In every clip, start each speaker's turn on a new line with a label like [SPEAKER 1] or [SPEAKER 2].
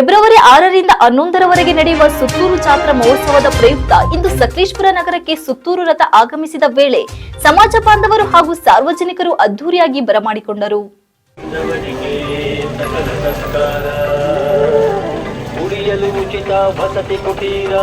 [SPEAKER 1] February ಆರರಿಂದ ಹನ್ನೊಂದರವರೆಗೆ ನಡೆಯುವ ಸುತ್ತೂರು ಜಾತ್ರಾ ಮಹೋತ್ಸವದ ಪ್ರಯುಕ್ತ ಇಂದು ಸಕಲೇಶ್ಪುರ ನಗರಕ್ಕೆ ಸುತ್ತೂರು ರಥ ಆಗಮಿಸಿದ ವೇಳೆ ಸಮಾಜ ಬಾಂಧವರು ಹಾಗೂ ಸಾರ್ವಜನಿಕರು ಅದ್ದೂರಿಯಾಗಿ ಬರಮಾಡಿಕೊಂಡರು.
[SPEAKER 2] ಉಚಿತ ವಸತಿ ಕುಟೀರ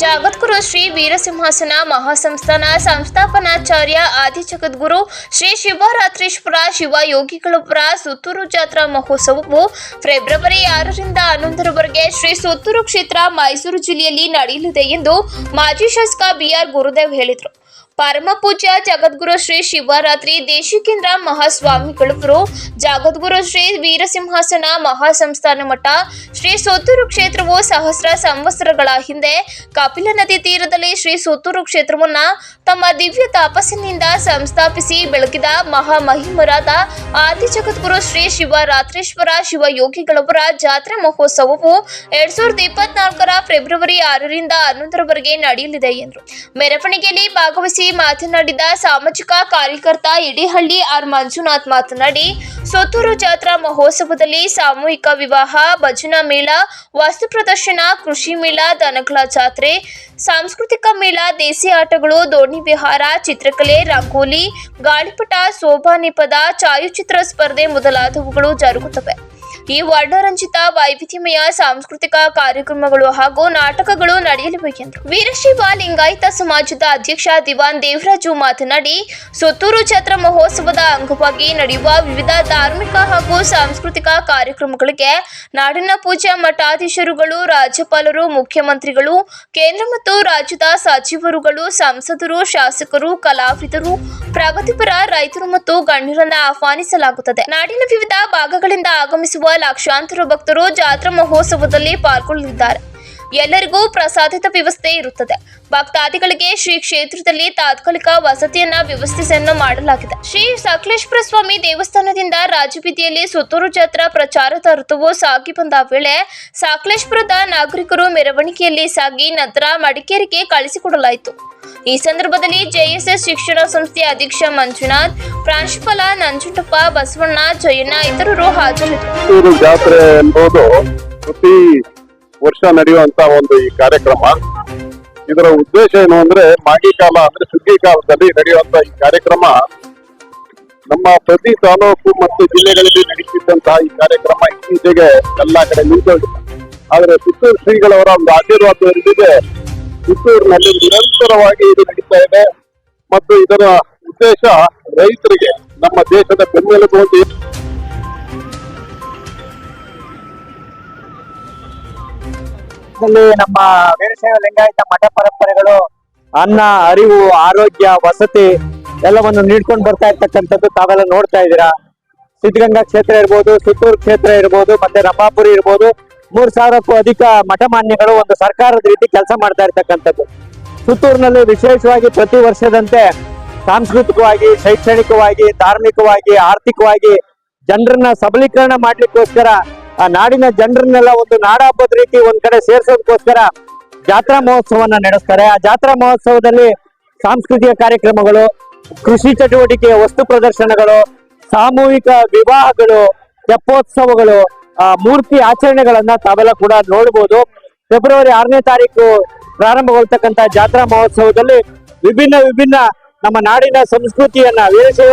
[SPEAKER 3] ಜಾಗದ್ಗುರು ಶ್ರೀ ವೀರಸಿಂಹಾಸನ ಮಹಾಸಂಸ್ಥಾನ ಸಂಸ್ಥಾಪನಾಚಾರ್ಯ ಆದಿ ಜಗದ್ಗುರು ಶ್ರೀ ಶಿವರಾತ್ರೀಶ್ವರ ಶಿವಯೋಗಿಗಳೊಬ್ಬರ ಸುತ್ತೂರು ಜಾತ್ರಾ ಮಹೋತ್ಸವವು ಫೆಬ್ರವರಿ ಆರರಿಂದ ಹನ್ನೊಂದರವರೆಗೆ ಶ್ರೀ ಸುತ್ತೂರು ಕ್ಷೇತ್ರ ಮೈಸೂರು ಜಿಲ್ಲೆಯಲ್ಲಿ ನಡೆಯಲಿದೆ ಎಂದು ಮಾಜಿ ಶಾಸಕ ಬಿಆರ್ ಗುರುದೇವ್ ಹೇಳಿದರು. ಪರಮ ಪೂಜ್ಯ ಜಗದ್ಗುರು ಶ್ರೀ ಶಿವರಾತ್ರಿ ದೇಶಿಕೇಂದ್ರ ಮಹಾಸ್ವಾಮಿಗಳವರು ಜಗದ್ಗುರು ಶ್ರೀ ವೀರಸಿಂಹಾಸನ ಮಹಾಸಂಸ್ಥಾನ ಮಠ, ಶ್ರೀ ಸುತ್ತೂರು ಕ್ಷೇತ್ರವು ಸಹಸ್ರ ಸಂವತ್ಸರಗಳ ಹಿಂದೆ ಕಪಿಲ ನದಿ ತೀರದಲ್ಲಿ ಶ್ರೀ ಸುತ್ತೂರು ಕ್ಷೇತ್ರವನ್ನ ತಮ್ಮ ದಿವ್ಯ ತಾಪಸ್ಸಿನಿಂದ ಸಂಸ್ಥಾಪಿಸಿ ಬೆಳಗಿದ ಮಹಾಮಹಿಮರಾದ ಆದಿ ಜಗದ್ಗುರು ಶ್ರೀ ಶಿವರಾತ್ರೀಶ್ವರ ಶಿವಯೋಗಿಗಳವರ ಜಾತ್ರೆ ಮಹೋತ್ಸವವು ಎರಡ್ ಸಾವಿರದ ಇಪ್ಪತ್ನಾಲ್ಕರ ಫೆಬ್ರವರಿ ಆರರಿಂದ ಹನ್ನೊಂದರವರೆಗೆ ನಡೆಯಲಿದೆ ಎಂದರು. ಮೆರವಣಿಗೆಯಲ್ಲಿ ಭಾಗವಹಿಸಿ ಮಾತನಾಡಿದ ಸಾಮಾಜಿಕ ಕಾರ್ಯಕರ್ತ ಇಡಿಹಳ್ಳಿ ಆರ್ ಮಂಜುನಾಥ್ ಮಾತನಾಡಿ ಸುತ್ತೂರು ಜಾತ್ರಾ ಮಹೋತ್ಸವದಲ್ಲಿ ಸಾಮೂಹಿಕ ವಿವಾಹ, ಭಜನಾ ಮೇಳ, ವಸ್ತು ಪ್ರದರ್ಶನ, ಕೃಷಿ ಮೇಳ ದನಗಳ ಜಾತ್ರೆ, ಸಾಂಸ್ಕೃತಿಕ ಮೇಳ, ದೇಸಿ ಆಟಗಳು, ದೋಣಿ ವಿಹಾರ, ಚಿತ್ರಕಲೆ, ರಂಗೋಲಿ, ಗಾಳಿಪಟ, ಶೋಭಾ ನಿಪದ, ಛಾಯಾಚಿತ್ರ ಸ್ಪರ್ಧೆ ಮೊದಲಾದವುಗಳು ಜರುಗುತ್ತವೆ. ಈ ವರ್ಣರಂಜಿತ ವೈವಿಧ್ಯಮಯ ಸಾಂಸ್ಕೃತಿಕ ಕಾರ್ಯಕ್ರಮಗಳು ಹಾಗೂ ನಾಟಕಗಳು ನಡೆಯಲಿವೆ ಎಂದರು ವೀರಶೈವ ಲಿಂಗಾಯತ ಸಮಾಜದ ಅಧ್ಯಕ್ಷ ದಿವಾನ್ ದೇವರಾಜು ಮಾತನಾಡಿ, ಸುತ್ತೂರು ಜಾತ್ರಾ ಮಹೋತ್ಸವದ ಅಂಗವಾಗಿ ನಡೆಯುವ ವಿವಿಧ ಧಾರ್ಮಿಕ ಹಾಗೂ ಸಾಂಸ್ಕೃತಿಕ ಕಾರ್ಯಕ್ರಮಗಳಿಗೆ ನಾಡಿನ ಪೂಜಾ ಮಠಾಧೀಶರುಗಳು, ರಾಜ್ಯಪಾಲರು, ಮುಖ್ಯಮಂತ್ರಿಗಳು, ಕೇಂದ್ರ ಮತ್ತು ರಾಜ್ಯದ ಸಚಿವರುಗಳು, ಸಂಸದರು, ಶಾಸಕರು, ಕಲಾವಿದರು, ಪ್ರಗತಿಪರ ರೈತರು ಮತ್ತು ಗಣ್ಯರನ್ನು ಆಹ್ವಾನಿಸಲಾಗುತ್ತದೆ. ನಾಡಿನ ವಿವಿಧ ಭಾಗಗಳಿಂದ ಆಗಮಿಸುವ ಲಕ್ಷಾಂತರ ಭಕ್ತರು ಜಾತ್ರಾ ಮಹೋತ್ಸವದಲ್ಲಿ ಪಾಲ್ಗೊಳ್ಳಲಿದ್ದಾರೆ. ಎಲ್ಲರಿಗೂ ಪ್ರಸಾದಿತ ವ್ಯವಸ್ಥೆ ಇರುತ್ತದೆ. ಭಕ್ತಾದಿಗಳಿಗೆ ಶ್ರೀ ಕ್ಷೇತ್ರದಲ್ಲಿ ತಾತ್ಕಾಲಿಕ ವಸತಿಯನ್ನ ವ್ಯವಸ್ಥೆಯನ್ನು ಮಾಡಲಾಗಿದೆ. ಶ್ರೀ ಸಕಲೇಶ್ವರ ಸ್ವಾಮಿ ದೇವಸ್ಥಾನದಿಂದ ರಾಜಬೀದಿಯಲ್ಲಿ ಸುತ್ತೂರು ಜಾತ್ರಾ ಪ್ರಚಾರದ ಋತುವು ಸಾಗಿ ಬಂದ ವೇಳೆ ಸಕಲೇಶ್ಪುರದ ನಾಗರಿಕರು ಮೆರವಣಿಗೆಯಲ್ಲಿ ಸಾಗಿ ನಂತರ ಮಡಿಕೇರಿಗೆ ಕಳಿಸಿಕೊಡಲಾಯಿತು. ಈ ಸಂದರ್ಭದಲ್ಲಿ ಜೆಎಸ್ಎಸ್ ಶಿಕ್ಷಣ ಸಂಸ್ಥೆಯ ಅಧ್ಯಕ್ಷ ಮಂಜುನಾಥ್, ಪ್ರಾಂಶುಪಾಲ ನಂಜುಂಡಪ್ಪ ಬಸವಣ್ಣ, ಜಯಣ್ಣ ಇತರರು ಹಾಜರಿದ್ದರು.
[SPEAKER 4] ಜಾತ್ರೆ ಎಂಬುದು ಪ್ರತಿ ವರ್ಷ ನಡೆಯುವಂತ ಒಂದು ಈ ಕಾರ್ಯಕ್ರಮ. ಇದರ ಉದ್ದೇಶ ಏನು ಅಂದ್ರೆ ಮಾಗಿ ಕಾಲ ಅಂದ್ರೆ ಸುಗ್ಗಿ ಕಾಲದಲ್ಲಿ ನಡೆಯುವಂತ ಈ ಕಾರ್ಯಕ್ರಮ. ನಮ್ಮ ಪ್ರತಿ ತಾಲೂಕು ಮತ್ತು ಜಿಲ್ಲೆಗಳಲ್ಲಿ ನಡೀತಿದ್ದಂತಹ ಈ ಕಾರ್ಯಕ್ರಮ ಇತ್ತೀಚೆಗೆ ಎಲ್ಲಾ ಕಡೆ ನಿಂತೋಗಿದೆ. ಆದ್ರೆ ಪುತ್ತೂರು ಶ್ರೀಗಳವರ ಒಂದು ಆಶೀರ್ವಾದದೊಂದಿಗೆ ಪುತ್ತೂರಿನಲ್ಲಿ ನಿರಂತರವಾಗಿ ಇದು ನಡೀತಾ ಇದೆ. ಮತ್ತು ಇದರ ಉದ್ದೇಶ ರೈತರಿಗೆ ನಮ್ಮ ದೇಶದ ಬೆನ್ನೆಲುಬು
[SPEAKER 5] ನಮ್ಮ ವೀರಶೈವ ಲಿಂಗಾಯತ ಮಠ ಪರಂಪರೆಗಳು, ಅನ್ನ, ಅರಿವು, ಆರೋಗ್ಯ, ವಸತಿ ಎಲ್ಲವನ್ನು ನೀಡ್ಕೊಂಡು ಬರ್ತಾ ಇರ್ತಕ್ಕಂಥದ್ದು ತಾವೆಲ್ಲ ನೋಡ್ತಾ ಇದ್ದೀರಾ. ಸಿದ್ಧಗಂಗಾ ಕ್ಷೇತ್ರ ಇರ್ಬೋದು, ಸುತ್ತೂರು ಕ್ಷೇತ್ರ ಇರ್ಬೋದು, ಮತ್ತೆ ರಂಭಾಪುರಿ ಇರ್ಬೋದು. ಮೂರ್ ಸಾವಿರಕ್ಕೂ ಅಧಿಕ ಮಠಮಾನ್ಯಗಳು ಒಂದು ಸರ್ಕಾರದ ರೀತಿ ಕೆಲಸ ಮಾಡ್ತಾ ಇರ್ತಕ್ಕಂಥದ್ದು. ಸುತ್ತೂರಿನಲ್ಲಿ ವಿಶೇಷವಾಗಿ ಪ್ರತಿ ವರ್ಷದಂತೆ ಸಾಂಸ್ಕೃತಿಕವಾಗಿ, ಶೈಕ್ಷಣಿಕವಾಗಿ, ಧಾರ್ಮಿಕವಾಗಿ, ಆರ್ಥಿಕವಾಗಿ ಜನರನ್ನ ಸಬಲೀಕರಣ ಮಾಡ್ಲಿಕ್ಕೋಸ್ಕರ, ಆ ನಾಡಿನ ಜನರನ್ನೆಲ್ಲ ಒಂದು ನಾಡ ಹಬ್ಬದ ರೀತಿ ಒಂದ್ ಕಡೆ ಸೇರ್ಸೋದಕ್ಕೋಸ್ಕರ ಜಾತ್ರಾ ಮಹೋತ್ಸವವನ್ನ ನಡೆಸ್ತಾರೆ. ಆ ಜಾತ್ರಾ ಮಹೋತ್ಸವದಲ್ಲಿ ಸಾಂಸ್ಕೃತಿಕ ಕಾರ್ಯಕ್ರಮಗಳು, ಕೃಷಿ ಚಟುವಟಿಕೆ, ವಸ್ತು ಪ್ರದರ್ಶನಗಳು, ಸಾಮೂಹಿಕ ವಿವಾಹಗಳು, ತೆಪ್ಪೋತ್ಸವಗಳು ಮೂರ್ತಿ ಆಚರಣೆಗಳನ್ನ ತಾವೆಲ್ಲ ಕೂಡ ನೋಡಬಹುದು ಫೆಬ್ರವರಿ ಆರನೇ ತಾರೀಕು ಪ್ರಾರಂಭಗೊಳ್ತಕ್ಕಂತ ಜಾತ್ರಾ ಮಹೋತ್ಸವದಲ್ಲಿ ವಿಭಿನ್ನ ವಿಭಿನ್ನ ನಮ್ಮ ನಾಡಿನ ಸಂಸ್ಕೃತಿಯನ್ನ ವೀರಶೈವ